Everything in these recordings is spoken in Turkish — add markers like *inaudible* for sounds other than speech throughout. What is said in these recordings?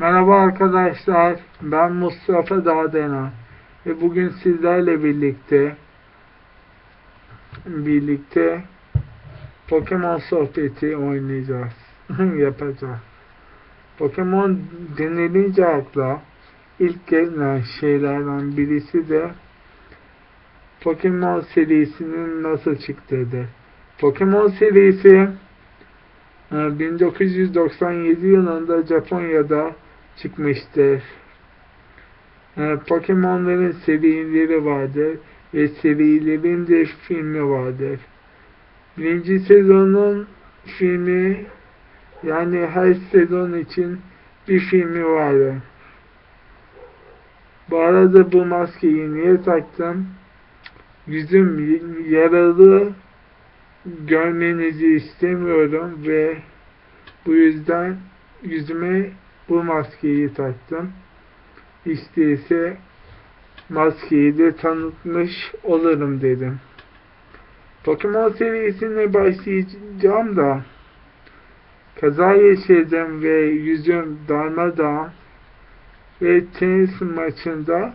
Merhaba arkadaşlar, ben Mustafa Dağdena ve bugün sizlerle birlikte birlikte Pokemon sohbeti oynayacağız, *laughs* yapacağız. Pokemon denilince akla ilk gelen şeylerden birisi de Pokemon serisinin nasıl çıktığıdır. Pokemon serisi e, 1997 yılında Japonya'da çıkmıştır. E, Pokemon'ların serileri vardır ve serilerin de filmi vardır. Birinci sezonun filmi yani her sezon için bir filmi vardır. Bu arada bu maskeyi niye taktım? Yüzüm yaralı görmenizi istemiyorum ve bu yüzden yüzüme bu maskeyi taktım. İşte ise maskeyi de tanıtmış olurum dedim. Pokemon serisine başlayacağım da kaza yaşadım ve yüzüm darmadağın ve tenis maçında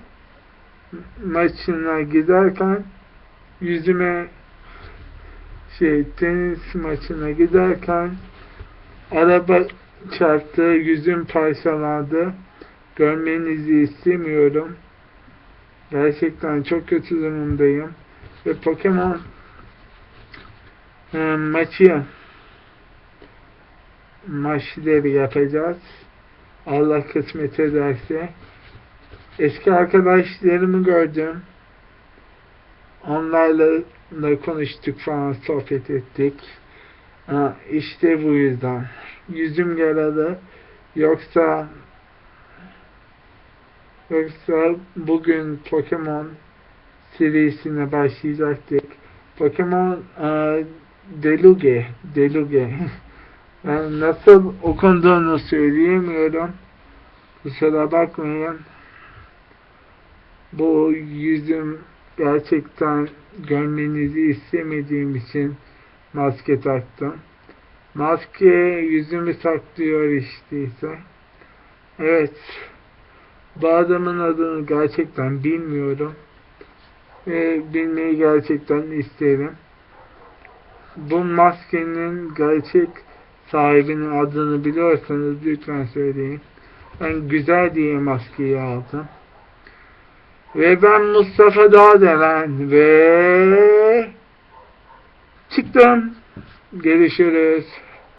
maçına giderken yüzüme şey tenis maçına giderken araba çarptı, yüzüm parçalandı. Görmenizi istemiyorum. Gerçekten çok kötü durumdayım. Ve Pokemon e, maçı maçları yapacağız. Allah kısmet ederse. Eski arkadaşlarımı gördüm. Onlarla konuştuk falan sohbet ettik. Ha, işte bu yüzden. Yüzüm yaralı. Yoksa yoksa bugün Pokemon serisine başlayacaktık. Pokemon e, Deluge Deluge *laughs* ben nasıl okunduğunu söyleyemiyorum. Kusura bakmayın. Bu yüzüm gerçekten görmenizi istemediğim için maske taktım. Maske yüzümü saklıyor işte. Evet. Bu adamın adını gerçekten bilmiyorum. Ve bilmeyi gerçekten isterim. Bu maskenin gerçek sahibinin adını biliyorsanız lütfen söyleyin. Ben güzel diye maskeyi aldım. Ve ben Mustafa Dağdelen ve çıktım. Görüşürüz.